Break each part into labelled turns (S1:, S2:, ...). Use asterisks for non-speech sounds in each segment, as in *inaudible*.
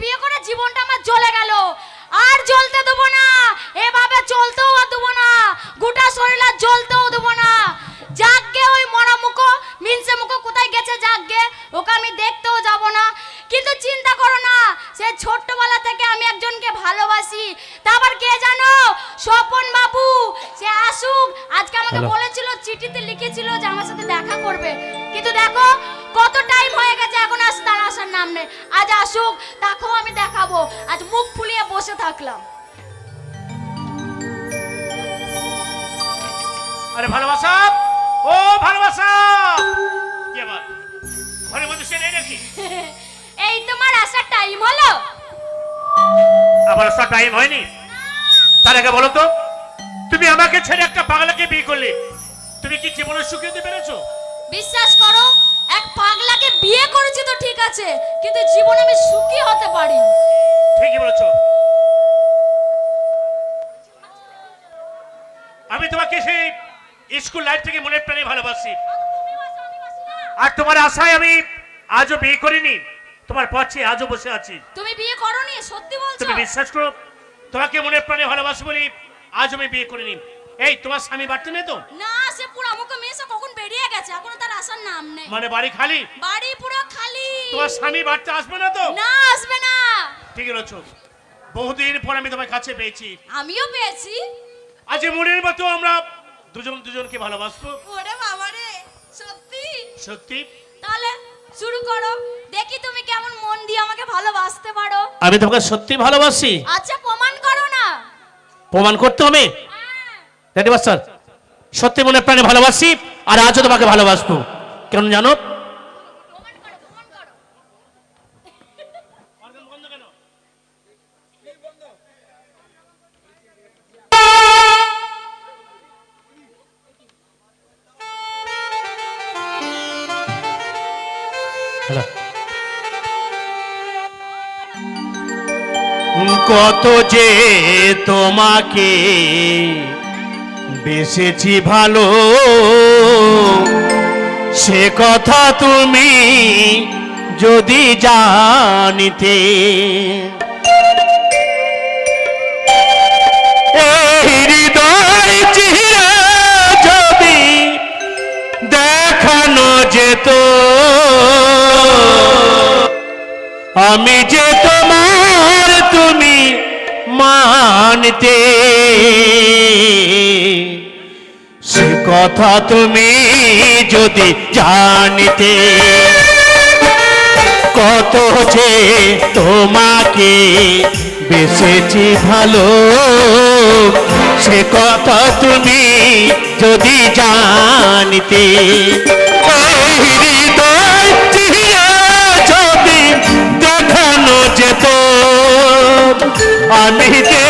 S1: বিয়ে করে জীবনটা আমার জ্বলে গেল। আর জ্বলতে দেবো না। এভাবে চলতেও আর দেবো না। গোটা শরীর আর জ্বলতেও দেবো না। যাকগে ওই মরা মুখো মিনসে মুখো কোথায় গেছে যাকগে ওকে আমি দেখতেও যাব না। কিন্তু চিন্তা করো না সে ছোট্টবেলা থেকে আমি একজনকে ভালোবাসি। তারপর কে জানো? স্বপন বাবু সে আসুক। আজকে আমাকে। বলেছিল চিঠিতে লিখেছিল যে আমার সাথে দেখা করবে। কিন্তু দেখো কত টাইম হয়ে গেছে এখন আস তার আসার নাম নেই। আজ আসুক তাকেও আমি দেখাবো। আজ মুখ ফুলিয়ে বসে থাকলাম।
S2: আরে ভালোবাসা ও ভালোবাসা! কি আবার? ঘরের মধ্যে সে নেই নাকি? *laughs*
S1: এই তোমার আসার টাইম হলো?
S2: আবার আসার টাইম হয়নি? তার আগে বলো তো তুমি আমাকে ছেড়ে একটা পাগলাকে বিয়ে করলে তুমি কি জীবনের সুখে দিতে পেরেছ?
S1: বিশ্বাস করো পাগলাকে বিয়ে করেছি তো ঠিক আছে কিন্তু জীবনে আমি সুখী হতে পারি
S2: ঠিকই বলেছ। আমি তোমাকে সেই স্কুল লাইফ থেকে মনের প্রাণে ভালোবাসি। আর তোমার আশায় আমি আজও বিয়ে করিনি তোমার পথে আজও বসে আছি।
S1: তুমি বিয়ে করনি সত্যি বলছো?
S2: তুমি বিশ্বাস করো তোমাকে মনে প্রাণে ভালোবাসি বলি আজ আমি বিয়ে করিনি। এই তোমার স্বামী বাড়তে নেই তো?
S1: না সে পুরো আমাকে মেয়েসে কখন বেরিয়ে গেছে এখনও তার আসার নাম নেই।
S2: মানে বাড়ি খালি?
S1: বাড়ি পুরো খালি।
S2: তোমার স্বামী বাড়তে আসবে না তো?
S1: না আসবে না।
S2: ঠিক রয়েছ বহুদিন পর আমি তোমার কাছে পেয়েছি।
S1: আমিও পেয়েছি।
S2: আজ মনের মতো আমরা দুজন দুজনকে ভালোবাসবো।
S1: ওরে বাবা রে সত্যি?
S2: সত্যি?
S1: তাহলে শুরু করো। দেখি তুমি কেমন মন দিয়ে আমাকে ভালোবাসতে পারো।
S2: আমি তোমাকে সত্যি ভালোবাসি?
S1: আচ্ছা প্রমাণ করো না।
S2: প্রমাণ করতে হবে?
S1: হ্যাঁ,
S2: রেডি স্যার সত্যি মনে প্রাণে ভালোবাসি? আর আজও তোমাকে ভালোবাসবো। কেন জানো? কত যে তোমাকে বেসেছি ভালো। সে কথা তুমি যদি জানিতে। যদি দেখানো যেত। আমি যে তোমার তুমি মানতে। সে কথা তুমি যদি জানতে, কত যে তোমাকে বেসেছি ভালো, সে কথা তুমি যদি জানিতে। যদি দেখানো যেত, আমি যে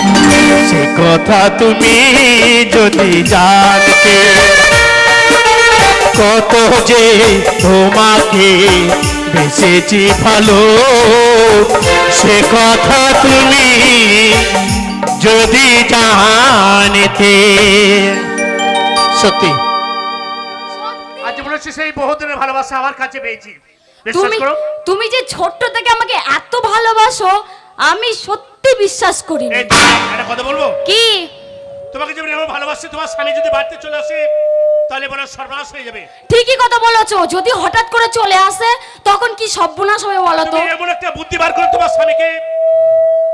S3: সে কথা তুমি যদি জানতে কত যে তোমাকে বেসেছি ভালো সে কথা তুমি যদি জানতে। সত্যি?
S2: আজ মনে হচ্ছে সেই বহুদিনের ভালোবাসা আমার কাছে পেয়েছি।
S1: তুমি তুমি যে ছোট্ট থেকে আমাকে এত ভালোবাসো আমি সত্যি বিশ্বাস করি
S2: এই একটা কথা বলব?
S1: কি?
S2: তোমাকে যদি এমন ভালোবাসি তোমার স্বামী যদি বাড়িতে চলে আসে তাহলে বড় সর্বনাশ হয়ে যাবে।
S1: ঠিকই কথা বলেছ যদি হঠাৎ করে চলে আসে তখন কি সর্বনাশ হবে বলো তো?
S2: তুমি এমন একটা বুদ্ধি বার করে তোমার স্বামীকে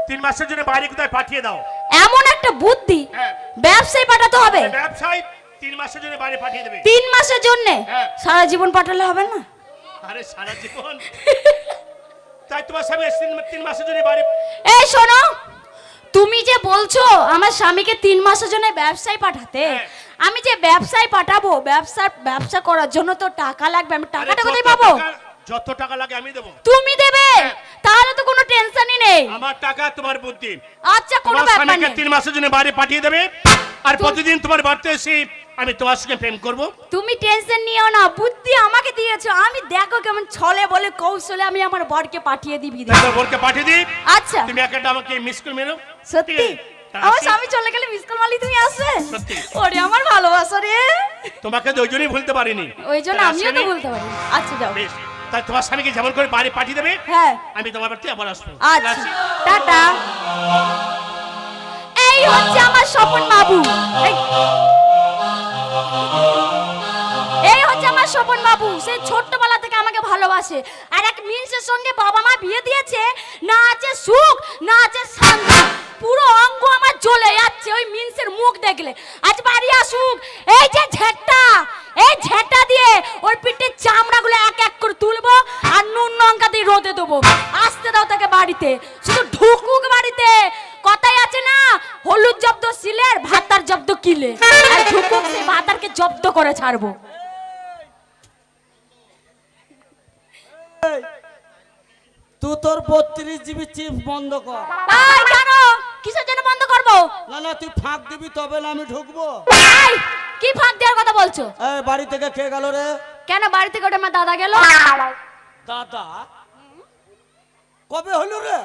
S2: তিন মাসের জন্য বাইরে কোথায় পাঠিয়ে দাও।
S1: এমন একটা বুদ্ধি?
S2: হ্যাঁ।
S1: ব্যবসায় পাঠাতে হবে?
S2: ব্যবসায় তিন মাসের জন্য বাইরে পাঠিয়ে দেবে।
S1: তিন মাসের জন্য?
S2: হ্যাঁ।
S1: সারা জীবন পাঠালে হবে না?
S2: আরে সারা জীবন? *laughs* তাই তোমার স্বামী তিন তিন মাসের জন্য বাইরে
S1: এই শোনো। তুমি যে বলছো আমার স্বামীকে তিন মাসের জন্য ব্যবসায় পাঠাতে
S2: হ্যাঁ।
S1: আমি যে ব্যবসায় পাঠাবো ব্যবসা ব্যবসা করার জন্য তো টাকা লাগবে আমি টাকাটা কোথায় পাবো?
S2: যত টাকা লাগে আমি দেবো।
S1: তুমি দেবে? তাহলে তো কোনো টেনশনই নেই।
S2: আমার টাকা তোমার বুদ্ধি।
S1: আচ্ছা কোনো ব্যাপার নেই।
S2: তিন মাসের জন্য বাইরে পাঠিয়ে দেবে। আর প্রতিদিন তোমার বাড়িতে এসে আমি তোমার সঙ্গে প্রেম করব?
S1: তুমি টেনশন নিও না বুদ্ধি আমাকে দিয়েছ। আমি দেখো কেমন ছলে বলে কৌশলে আমি আমার বরকে পাঠিয়ে দিবি
S2: তারপর বরকে পাঠিয়ে দিই।
S1: আচ্ছা।
S2: তুমি একটা আমাকে মিস করে মেরো।
S1: সত্যি? আমার স্বামী চলে গেলে মিস কল মারলি তুমি আসবে?
S2: সত্যি।
S1: ওরে আমার ভালোবাসা রে।
S2: তোমাকে তো ওই জন্যই ভুলতে পারিনি।
S1: ওই জন্য আমিও তো? বলতে পারি আচ্ছা যাও।
S2: বেশ। তাই তোমার স্বামীকে যেমন করে বাড়ি পাঠিয়ে দেবে
S1: হ্যাঁ।
S2: আমি তোমার বাড়িতে আবার আসব।
S1: আচ্ছা। টাটা। এই হচ্ছে আমার স্বপন বাবু। এই- স্বপন বাবু সেই ছোট্টবেলা থেকে আমাকে ভালোবাসে। আর এক মিনসের সঙ্গে বাবা মা বিয়ে দিয়েছে, না আছে সুখ, না আছে শান্তি। পুরো অঙ্গ আমার জ্বলে যাচ্ছে ওই মিনসের মুখ দেখলে। আজ বাড়ি আসুক। এই যে ঝেটটা এই ঝেটটা দিয়ে ওর পিঠের চামড়াগুলো এক এক করে তুলবো আর নুন লঙ্কা দিয়ে রোদে দেবো। আসতে দাও তাকে বাড়িতে। শুধু ঢুকুক বাড়িতে। কথাই আছে না, হলুদ জব্দ সিলের ভাতার জব্দ কিলে। আর ঢুকুক সেই ভাতারকে জব্দ করে ছাড়বো।
S4: তুই তোর বত্রিশ জিবি চিপ বন্ধ কর।
S1: কেন কিসের জন্য বন্ধ করব?
S4: না না তুই ফাঁক দিবি তবে না আমি ঢুকবো।
S1: তাই কি ফাঁক দেওয়ার কথা বলছো?
S4: এই বাড়ি থেকে কে গেল রে?
S1: কেন বাড়ি থেকে ওটা আমার দাদা গেল?
S4: দাদা? কবে হলো রে?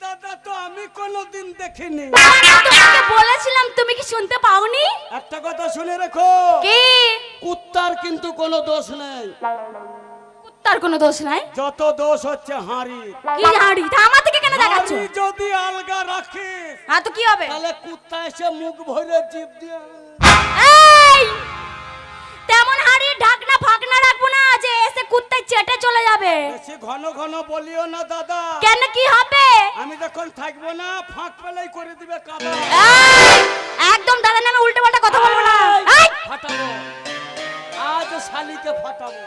S4: দাদা তো আমি কোনোদিন দেখিনি।
S1: তোমাকে বলেছিলাম তুমি কি শুনতে পাওনি?
S4: একটা কথা শুনে রেখো।
S1: কি?
S4: কুত্তার কিন্তু কোনো দোষ নেই।
S1: কুত্তার কোনো দোষ নাই?
S4: যত দোষ হচ্ছে হাঁড়ি।
S1: কি হাঁড়ি? তা আমার থেকে কেন দেখাচ্ছ
S4: হাড়ি যদি আলগা রাখিস
S1: হ্যাঁ তো কি হবে?
S4: তাহলে কুত্তা এসে মুখ ভরে জিভ দিয়ে
S1: এই! তেমন হাড়ি ঢাকনা ফাকনা রাখব না যে এসে কুত্তায় চেটে চলে যাবে।
S4: বেশি ঘন ঘন বলিও না দাদা।
S1: কেন কি হবে?
S4: আমি যখন থাকব না ফাঁক পেলেই করে দিবে কাদা।
S1: একদম দাদার নামে উল্টো পাল্টা কথা বলব না।
S4: ফাটাবো। আজ শালিকে ফাটাবো।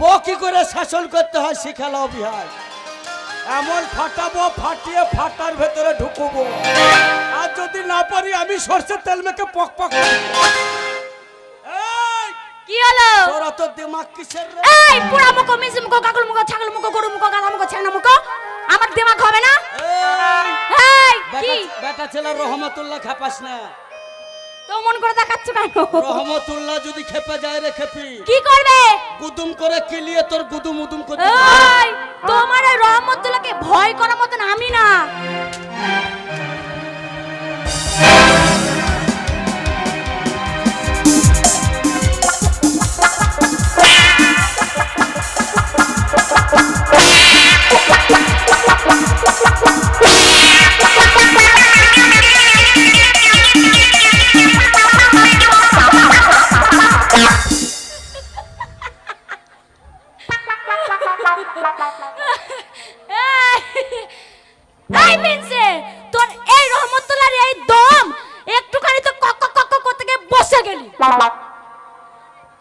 S4: বো কি করে শাসন করতে হয় শিখালাও বিহার এমন ফাটাবো ফাটিয়ে ফাটার ভেতরে ঢুকবো। আর যদি না পারি আমি সর্ষের তেল মেখে পক পক
S1: কি হলো?
S4: তোর অত দিমাগ কিসের রে?
S1: এই পুরা মুখো মিজি মুখো কাকুর মুখো ছাগল মুখো গরু মুখো গাধা মুখো ছেনা মুখো। আমার দিমাগ হবে না?
S4: এই,
S1: কি?
S4: বেটা ছেলে রহমতুল্লাহ খেপাস না।
S1: তো মন করে দেখাচ্ছ কেন?
S4: রহমতুল্লাহ যদি খেপে যায় রে খেপি।
S1: কি করবে?
S4: গুদুম করে কিলিয়ে তোর গুদুম উদুম
S1: করে তোমার রহমতুল্লাহকে ভয় করার মতন আমি না। *laughs* এই, মিনসে তোর এই রহমতুল্লাহর এই দম একটুখানি তো কক কক কক করতে বসে গেলি।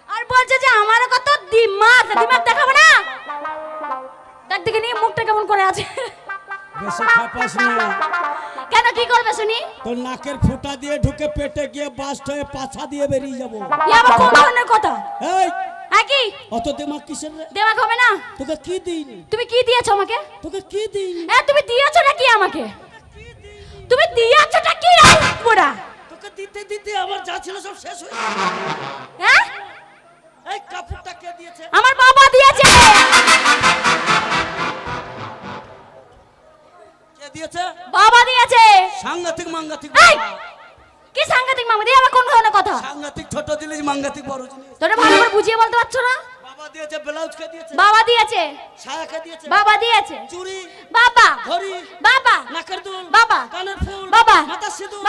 S1: আর বলছে যে আমার কত দিমাগ দিমাগ দেখাবো না? দেখ দেখে নিয়ে মুখটা কেমন করে আছে।
S4: বেশি খেপাস না।
S1: কেন কি করবে শুনি?
S4: তোর নাকের ফুটা দিয়ে ঢুকে পেটে গিয়ে বাস্ট হয়ে পাছা দিয়ে বেরিয়ে যাব।
S1: কোন কথা?
S4: এই
S1: হ্যাঁ
S4: অত দিমাগ কিসের রে?
S1: দেমাগ হবে না।
S4: তোকে কি দিইনি
S1: তুমি কি দিয়েছ আমাকে?
S4: তোকে কি দিইনি
S1: এ তুমি দিয়েছোটা কি আমাকে? তুমি দিয়েছোটা কি পুরা
S4: তোকে দিতে দিতে আমার যা ছিল সব শেষ হয়ে
S1: হ্যাঁ?
S4: এই কাপড়টা কে দিয়েছে?
S1: আমার বাবা দিয়েছে।
S4: কে দিয়েছে?
S1: বাবা দিয়েছে।
S4: সাংঘাতিক মাঙ্গাতিক
S1: এই! কি সাংঘাতিক মামা কথা
S4: সাংঘাতিক ছোট জিনিস মাঙ্গাতিক বড় জিনিস।
S1: তোরা ভালো করে বুঝিয়ে বলতে পারছ না?
S4: বাবা দিয়েছে ব্লাউজ কে দিয়েছে?
S1: বাবা দিয়েছে। বাবা দিয়েছে।
S4: চুড়ি
S1: বাবা।
S4: ঘড়ি
S1: বাবা।
S4: নাকের দুল
S1: বাবা।
S4: কানের ফুল
S1: বাবা।
S4: মাথার সিঁদুর।